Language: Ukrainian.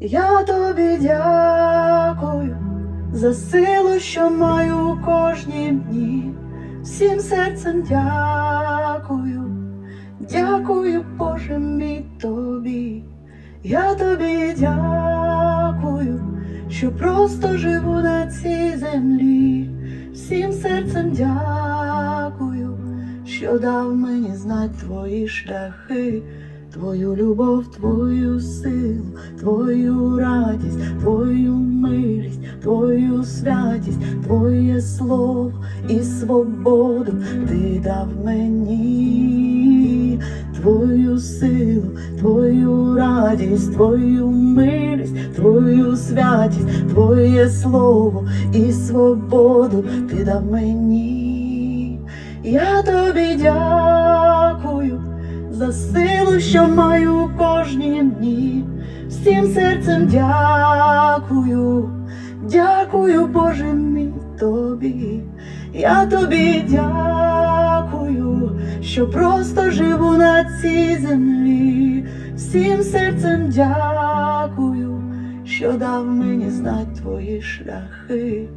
Я тобі дякую за силу, що маю у кожнім дні. Всім серцем дякую, дякую, Боже мій тобі. Я тобі дякую, що просто живу на цій землі. Всім серцем дякую, що дав мені знать твої шляхи, твою любов, твою силу, твою радість, твою милість, твою святість, твоє слово і свободу ти дав мені, твою силу, твою радість, твою милість, твою святість, твоє слово і свободу ти дав мені. Я тобі за силу, що маю у кожнім дні. Всім серцем дякую, дякую, Боже мій тобі. Я тобі дякую, що просто живу на цій землі. Всім серцем дякую, що дав мені знать твої шляхи.